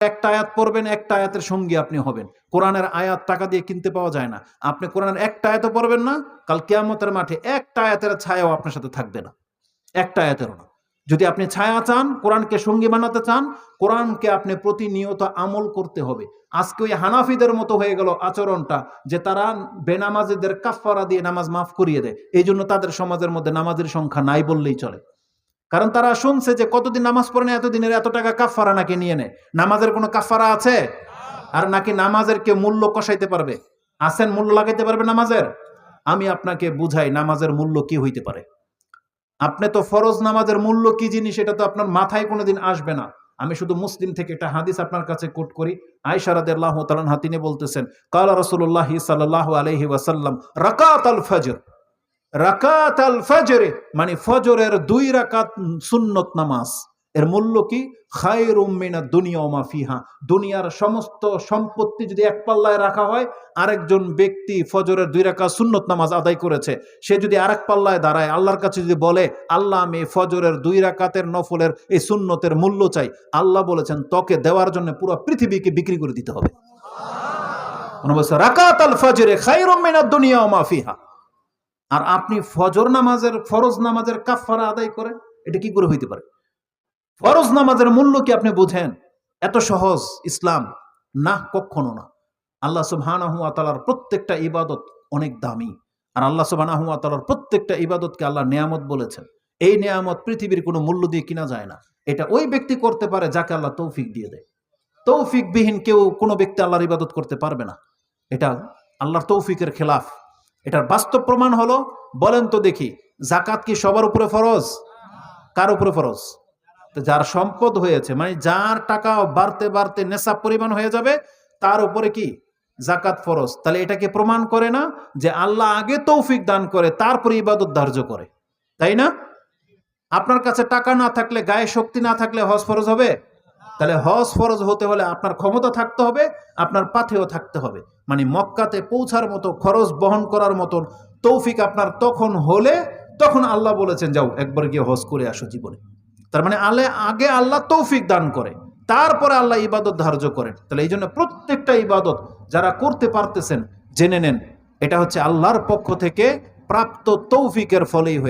একটা আয়াত পড়বেন, একটা আয়াতের সঙ্গী আপনি হবেন। কোরআনের আয়াত টাকা দিয়ে কিনতে পাওয়া যায় না। আপনি কোরআনের একটা আয়াতও পড়বেন না, কাল কেয়ামতের মাঠে একটা আয়াতের ছায়াও আপনার সাথে থাকবে না। একটা আয়াতেরও না। যদি আপনি ছায়া চান, কোরআনকে সঙ্গী বানাতে চান, কোরআনকে আপনি প্রতিনিয়ত আমল করতে হবে। আজকে ওই হানাফিদের মতো হয়ে গেল আচরণটা যে তারা বেনামাজিদের কাফারা দিয়ে নামাজ মাফ করিয়ে দেয়। এই জন্য তাদের সমাজের মধ্যে নামাজের সংখ্যা নাই বললেই চলে। কারণ তারা শুনছে যে কতদিন নামাজ পড়ে না, এতদিনের এত টাকা কাফারা নাকি নিয়ে নেয়? নামাজের কোনো কাফারা আছে? আর নাকি নামাজের কে মূল্য কষাইতে পারবে? আসেন মূল্য লাগাইতে পারবে নামাজের? আমি আপনাকে বুঝাই নামাজের মূল্য কি হইতে পারে। আপনি তো ফরজ নামাজের মূল্য কি জিনিস এটা তো আপনার মাথায় কোনোদিন আসবে না। আমি শুধু মুসলিম থেকে একটা হাদিস আপনার কাছে কোট করি। আয়সারাদ আল্লাহ তালান হাতিনে বলতেছেন, কালা রসুল্লাহ সাল্লাহ আলহি ওয়াসাল্লাম, রাকাত আল ফজর রাকাত আল ফজরে মানে ফজরের দুই রাকাত সুন্নত নামাজ। এর মূল্য কি? খায়ের উম্মিনা দুনিয়া ওমা ফিহা। দুনিয়ার সমস্ত সম্পত্তি যদি এক পাল্লায় রাখা হয় আরেকজন ব্যক্তি ফজরের দুই রাকাত সুন্নত নামাজ আদায় করেছে। সে যদি আরেক পাল্লায় দাঁড়ায় আল্লাহর কাছে যদি বলে আল্লাহ আমি ফজরের দুই রাকাতের নফলের এই সুন্নতের মূল্য চাই। আল্লাহ বলেছেন তোকে দেওয়ার জন্য পুরো পৃথিবীকে বিক্রি করে দিতে হবে। মনে রাকাত আল ফজরে খায়ের উম্মিনা দুনিয়া ওমা ফিহা। আর আপনি ফজর নামাজের, ফরজ নামাজের কাফারা আদায় করে, এটা কি করে হইতে পারে? ফরজ নামাজের মূল্য কি আপনি বুঝেন? এত সহজ, ইসলাম? না, কখনো না। আল্লাহ সুবহানাহু প্রত্যেকটা ইবাদত অনেক দামি। আর আল্লাহ সুবহানাহু ওয়া তাআলার প্রত্যেকটা ইবাদতকে আল্লাহ নিয়ামত বলেছেন। এই নিয়ামত পৃথিবীর কোনো মূল্য দিয়ে কিনা যায় না। এটা ওই ব্যক্তি করতে পারে যাকে আল্লাহ তৌফিক দিয়ে দেয়। তৌফিকবিহীন কেউ কোনো ব্যক্তি আল্লাহর ইবাদত করতে পারবে না। এটা আল্লাহর তৌফিকের খেলাফ। এটার বাস্তব প্রমাণ হলো, বলেন তো দেখি জাকাত কি সবার উপরে ফরজ? কার উপরে ফরজ? যার সম্পদ হয়েছে মানে যার টাকা বাড়তে বাড়তে নেশা পরিমাণ হয়ে যাবে, তার উপরে কি? জাকাত ফরজ। তাহলে এটাকে প্রমাণ করে না যে আল্লাহ আগে তৌফিক দান করে, তারপরে ইবাদত ধার্য করে। তাই না? আপনার কাছে টাকা না থাকলে, গায়ে শক্তি না থাকলে হজ ফরজ হবে? তাহলে হজ ফরজ হতে হলে আপনার ক্ষমতা থাকতে হবে, আপনার পাথেও থাকতে হবে। মানে মক্কাতে পৌঁছার মতো, খরচ বহন করার মতন তৌফিক আপনার তখন হলে, তখন আল্লাহ বলেছেন, যাও, একবার গিয়ে হজ করে আসো জীবনে। তার মানে আল্লাহ আগে আল্লাহ তৌফিক দান করে, তারপরে আল্লাহ ইবাদত ধার্য করেন। তাহলে এই জন্য প্রত্যেকটা ইবাদত যারা করতে পারতেছেন, জেনে নেন, এটা হচ্ছে আল্লাহর পক্ষ থেকে প্রাপ্ত তৌফিকের ফলেই হয়ে